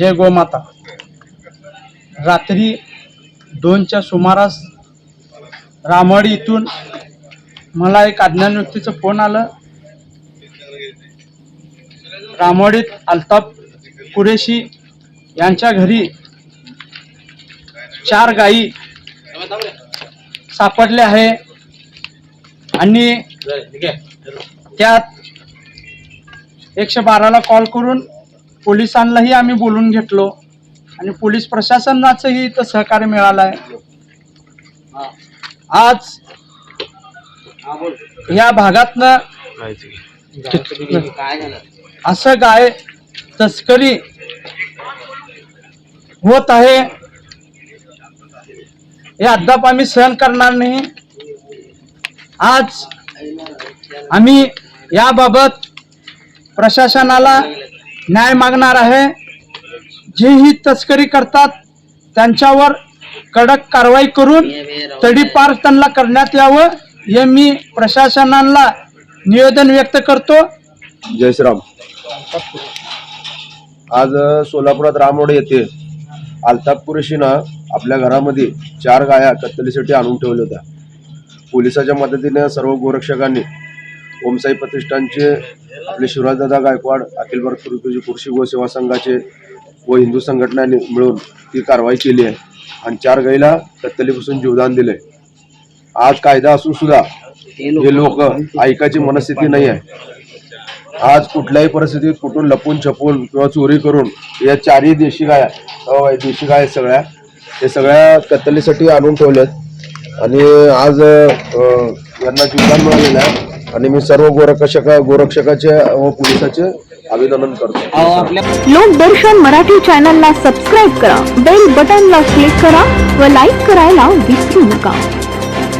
जय गोमाता. रात्री दोनच्या सुमारास रामवाडी इथून मला एक अज्ञान व्यक्तीचं फोन आलं. रामवाडीत अल्ताफ कुरेशी यांच्या घरी चार गायी सापडल्या आहे आणि त्यात एकशे बाराला कॉल करून पोलिसांनाही आम्ही बोलून घेतलो आणि पोलीस प्रशासनाचंही इथं सहकार्य मिळालं आहे. आज या भागातनं असं गाय तस्करी होत आहे. हे अद्याप आम्ही सहन करणार नाही. आज आम्ही याबाबत प्रशासनाला न्याय मागणार आहे. जे ही तस्करी करतात त्यांच्यावर कडक कारवाई करून तडीपार त्यांना करण्यात यावं हे मी प्रशासनाला निवेदन व्यक्त करतो. जय श्रीराम. आज सोलापुरात रामोड येथे अल्ताफ कुरेशीनं आपल्या घरामध्ये चार गाया कत्तलीसाठी आणून ठेवल्या होत्या. पोलिसाच्या मदतीने सर्व गोरक्षकांनी ओमसाई प्रतिष्ठानचे आपले शिवराजदादा गायकवाड अखिल भारत कृषी कृषी गोसेवा संघाचे व हिंदू संघटनांनी मिळून ती कारवाई केली आहे. आणि चार गाईला कत्तलीपासून जीवदान दिले आज कायदा असून सुद्धा हे लोक ऐकायची मनस्थिती नाही आहे. आज कुठल्याही परिस्थितीत कुठून लपून छपून किंवा चोरी करून या चारही देशी गाया हो देशी गाय सगळ्या. हे सगळ्या कत्तलीसाठी आणून ठेवल्यात. आणि आज यांना जीवदान मिळालेलं आहे. आणि मी सर्व गोरक्षका गोरक्षकाचे व पोलिसाचे अभिनंदन करतो. लोकदर्शन मराठी चॅनलला सबस्क्राईब करा. बेल बटनला क्लिक करा व लाईक करायला विसरू नका.